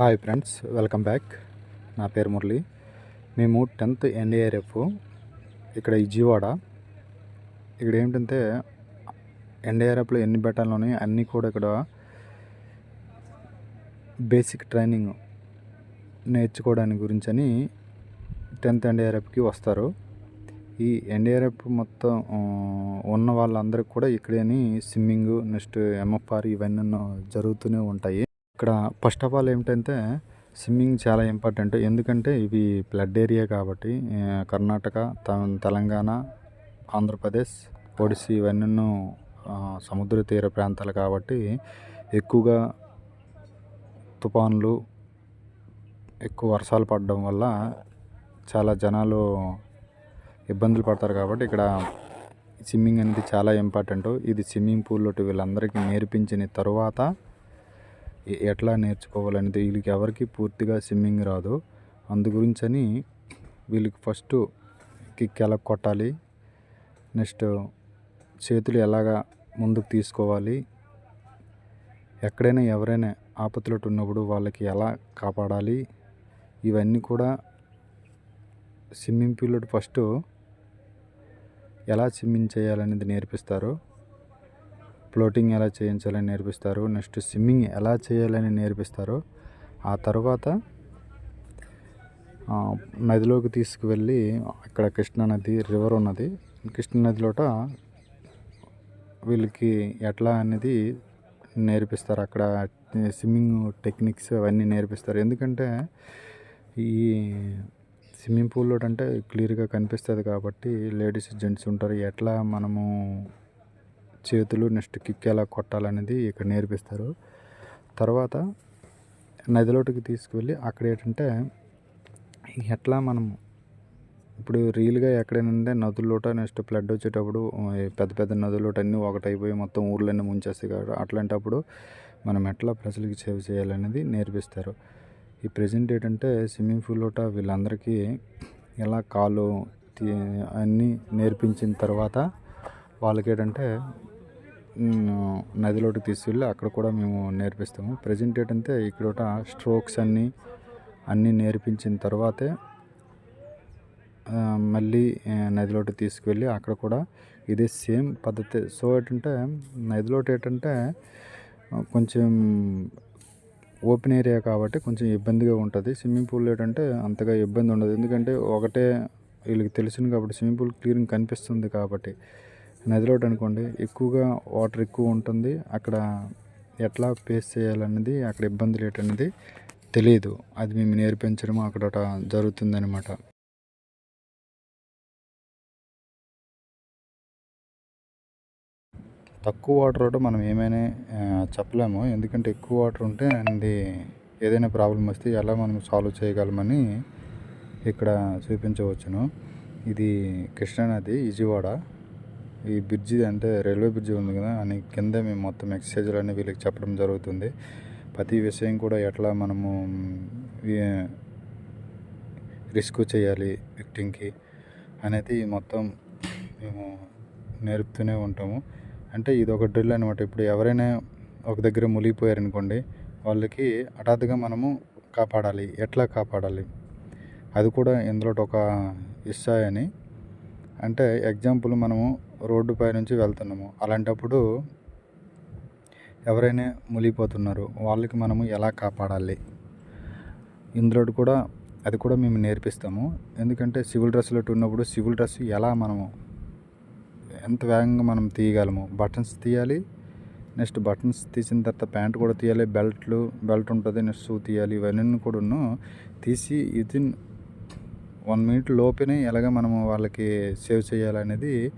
Hi friends welcome back. నా పేరు మురళి. మేము టెన్త్ ఎన్డీఆర్ఎఫ్ ఇక్కడ ఇజివాడ ఇక్కడ ఏంటంటే ఎన్డీఆర్ఎఫ్లో ఎన్ని బెటాలు ఉన్నాయి అన్నీ కూడా ఇక్కడ బేసిక్ ట్రైనింగ్ నేర్చుకోవడానికి గురించి అని టెన్త్ ఎన్డీఆర్ఎఫ్కి వస్తారు. ఈ ఎన్డీఆర్ఎఫ్ మొత్తం ఉన్న వాళ్ళందరికీ కూడా ఇక్కడేని స్విమ్మింగ్ నెక్స్ట్ ఎంఎఫ్ఆర్ ఇవన్నీ జరుగుతూనే ఉంటాయి. ఇక్కడ ఫస్ట్ ఆఫ్ ఆల్ ఏమిటంటే స్విమ్మింగ్ చాలా ఇంపార్టెంట్ ఎందుకంటే ఇవి ఫ్లడ్ ఏరియా కాబట్టి కర్ణాటక త- తెలంగాణ ఆంధ్రప్రదేశ్ ఒడిస్సీ ఇవన్నీ సముద్ర తీర ప్రాంతాలు కాబట్టి ఎక్కువగా తుఫాన్లు ఎక్కువ వర్షాలు పడడం వల్ల చాలా జనాలు ఇబ్బందులు పడతారు కాబట్టి ఇక్కడ స్విమ్మింగ్ అనేది చాలా ఇంపార్టెంట్ ఇది స్విమ్మింగ్ పూల్లో వీళ్ళందరికీ నేర్పించిన తర్వాత ఎట్లా నేర్చుకోవాలనేది వీళ్ళకి ఎవరికి పూర్తిగా స్విమ్మింగ్ రాదు. అందు గురించని వీళ్ళకి ఫస్ట్ కిక్ ఎలా కొట్టాలి నెక్స్ట్ చేతులు ఎలాగా ముందుకు తీసుకోవాలి ఎక్కడైనా ఎవరైనా ఆపత్తులో ఉన్నప్పుడు వాళ్ళకి ఎలా కాపాడాలి ఇవన్నీ కూడా స్విమ్మింగ్ పూల్లో ఫస్ట్ ఎలా స్విమ్మింగ్ చేయాలనేది నేర్పిస్తారు. ఫ్లోటింగ్ ఎలా చేయించాలని నేర్పిస్తారు నెక్స్ట్ స్విమ్మింగ్ ఎలా చేయాలని నేర్పిస్తారు ఆ తర్వాత నదిలోకి తీసుకువెళ్ళి అక్కడ కృష్ణానది రివర్ ఉన్నది. కృష్ణానదిలోట వీళ్ళకి ఎట్లా అనేది నేర్పిస్తారు. అక్కడ స్విమ్మింగ్ టెక్నిక్స్ అవన్నీ నేర్పిస్తారు. ఎందుకంటే ఈ స్విమ్మింగ్ పూల్లో అంటే క్లియర్గా కనిపిస్తుంది కాబట్టి లేడీస్ జెంట్స్ ఉంటారు. ఎట్లా మనము చేతులు నెక్స్ట్ కిక్ ఎలా కొట్టాలనేది ఇక్కడ నేర్పిస్తారు. తర్వాత నదిలోటికి తీసుకువెళ్ళి అక్కడ ఏంటంటే ఎట్లా మనం ఇప్పుడు రియల్గా ఎక్కడైనా నదుల్లోట నెక్స్ట్ ఫ్లడ్ వచ్చేటప్పుడు పెద్ద పెద్ద నదుల్లోట అన్నీ ఒకటైపోయి మొత్తం ఊర్లన్నీ ముంచేస్తాయి కాబట్టి అట్లాంటప్పుడు మనం ఎట్లా ప్రజలకి సేవ చేయాలనేది నేర్పిస్తారు. ఈ ప్రజెంట్ ఏంటంటే స్విమ్మింగ్ పూల్లోట వీళ్ళందరికీ ఎలా కాలు తీ- అన్నీ నేర్పించిన తర్వాత వాళ్ళకి ఏంటంటే నదిలోకి తీసుకెళ్ళి అక్కడ కూడా మేము నేర్పిస్తాము. ప్రజెంట్ ఏంటంటే ఇక్కడ స్ట్రోక్స్ అన్నీ అన్నీ నేర్పించిన తర్వాతే మళ్ళీ నదిలోటి నదిలోకి తీసుకువెళ్ళి అక్కడ కూడా ఇదే సేమ్ పద్ధతి. సో ఏంటంటే నదిలోటి ఏంటంటే కొంచెం ఓపెన్ ఏరియా కాబట్టి కొంచెం ఇబ్బందిగా ఉంటుంది. స్విమ్మింగ్ పూల్ ఏంటంటే అంతగా ఇబ్బంది ఉండదు. ఎందుకంటే ఒకటే వీళ్ళకి తెలిసింది కాబట్టి స్విమ్మింగ్ పూల్ క్లియరింగ్ కనిపిస్తుంది కాబట్టి. నదిలోటి అనుకోండి ఎక్కువగా వాటర్ ఎక్కువ ఉంటుంది. అక్కడ ఎట్లా ఫేస్ చేయాలన్నది అక్కడ ఇబ్బందులు ఏంటనేది తెలియదు అది మేము నేర్పించడం అక్కడ జరుగుతుందనమాట తక్కువ వాటర్ ఉంటే మనం ఏమైనా చెప్పలేము. ఎందుకంటే ఎక్కువ వాటర్ ఉంటే అది ఏదైనా ప్రాబ్లం వస్తే ఎలా మనం సాల్వ్ చేయగలమని ఇక్కడ చూపించవచ్చును. ఇది కృష్ణానది విజయవాడ. ఈ బ్రిడ్జి అంటే రైల్వే బ్రిడ్జి ఉంది కదా అని కింద మేము మొత్తం ఎక్సర్సైజులు అన్నీ వీళ్ళకి చెప్పడం జరుగుతుంది. ప్రతి విషయం కూడా ఎట్లా మనము రిస్క్ చేయాలి విక్టింగ్కి అనేది మొత్తం మేము నేర్పుతూనే ఉంటాము. అంటే ఇది ఒక డ్రిల్ అనమాట ఇప్పుడు ఎవరైనా ఒక దగ్గర మునిగిపోయారనుకోండి వాళ్ళకి హఠాత్తుగా మనము కాపాడాలి. ఎట్లా కాపాడాలి? అది కూడా ఇందులో ఒక ఇస్సాయని అంటే ఎగ్జాంపుల్ మనము రోడ్డుపై నుంచి వెళ్తున్నాము. అలాంటప్పుడు ఎవరైనా మునిగిపోతున్నారు. వాళ్ళకి మనము ఎలా కాపాడాలి? ఇందులో కూడా అది కూడా మేము నేర్పిస్తాము. ఎందుకంటే సివిల్ డ్రెస్లో ఉన్నప్పుడు సివిల్ డ్రెస్ ఎలా మనము ఎంత వేగంగా మనం తీయగలము? బటన్స్ తీయాలి. నెక్స్ట్ బటన్స్ తీసిన తర్వాత ప్యాంట్ కూడా తీయాలి. బెల్ట్లు బెల్ట్ ఉంటుంది. నెక్స్ట్ షూ తీయాలి. ఇవన్నీ కూడాను తీసి వితిన్ వన్ మినిట్ లోపే ఎలాగ మనము వాళ్ళకి సేవ్ చేయాలనేది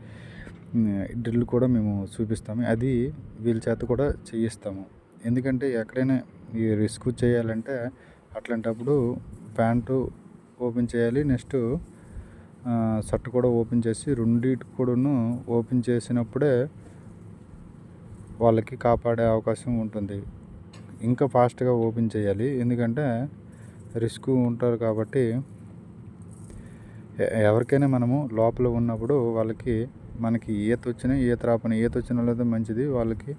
డ్రిల్ కూడా మేము చూపిస్తాము. అది వీళ్ళ చేత కూడా చేయిస్తాము. ఎందుకంటే ఎక్కడైనా ఈ రిస్క్ చేయాలంటే అట్లాంటప్పుడు ప్యాంటు ఓపెన్ చేయాలి. నెక్స్ట్ షర్ట్ కూడా ఓపెన్ చేసి రెండింటి కూడాను ఓపెన్ చేసినప్పుడే వాళ్ళకి కాపాడే అవకాశం ఉంటుంది. ఇంకా ఫాస్ట్గా ఓపెన్ చేయాలి. ఎందుకంటే రిస్క్ ఉంటారు కాబట్టి ఎవరికైనా మనము లోపల ఉన్నప్పుడు వాళ్ళకి మనకి ఈత వచ్చినా ఈత రాపని ఈత వచ్చిన వాళ్ళతో మంచిది. వాళ్ళకి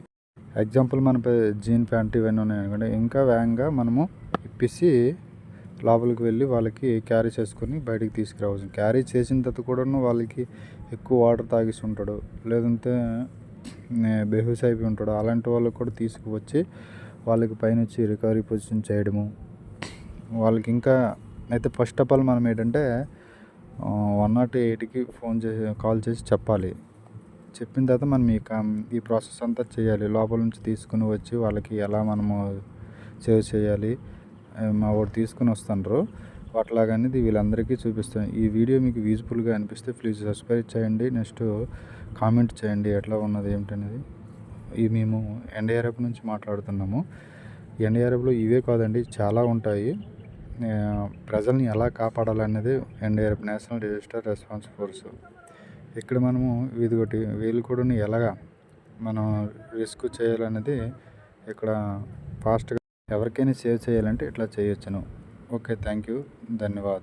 ఎగ్జాంపుల్ మన జీన్ ప్యాంట్ ఇవన్నీ ఉన్నాయి ఇంకా వేగంగా మనము ఇప్పించి లోపలికి వెళ్ళి వాళ్ళకి క్యారీ చేసుకొని బయటికి తీసుకురావచ్చు. క్యారీ చేసిన తర్వాత కూడాను వాళ్ళకి ఎక్కువ వాటర్ తాగేసి ఉంటాడు. లేదంటే బెహూస్ అయిపోయి ఉంటాడు. అలాంటి వాళ్ళకి కూడా తీసుకువచ్చి వాళ్ళకి పైన వచ్చి రికవరీ పొజిషన్ చేయడము. వాళ్ళకి ఇంకా అయితే ఫస్ట్ ఆఫ్ ఆల్ మనం ఏంటంటే వన్ నాట్ ఎయిట్కి ఫోన్ చేసి కాల్ చేసి చెప్పాలి. చెప్పిన తర్వాత మనం ఈ ఈ ప్రాసెస్ అంతా చేయాలి. లోపల నుంచి తీసుకుని వచ్చి వాళ్ళకి ఎలా మనము సేవ్ చేయాలి మా వాడు తీసుకుని వస్తుండ్రు. అట్లాగా అనేది వీళ్ళందరికీ చూపిస్తాను ఈ వీడియో మీకు యూజ్ఫుల్గా అనిపిస్తే ప్లీజ్ సబ్స్క్రైబ్ చేయండి. నెక్స్ట్ కామెంట్ చేయండి ఎట్లా ఉన్నది ఏమిటనేది. ఈ మేము ఎన్డీఆర్ఎఫ్ నుంచి మాట్లాడుతున్నాము. ఎన్డీఆర్ఎఫ్లో ఇవే కాదండి చాలా ఉంటాయి. ప్రజల్ని ఎలా కాపాడాలనేది NDRF national disaster response force. ఇక్కడ మనము ఇదిగోటి వీళ్ళు కూడా ఎలాగా మనం రిస్క్ చేయాలనేది ఇక్కడ ఫాస్ట్గా ఎవరికైనా సేవ్ చేయాలంటే ఇట్లా చేయొచ్చును. ఓకే థ్యాంక్ యూ ధన్యవాదాలు.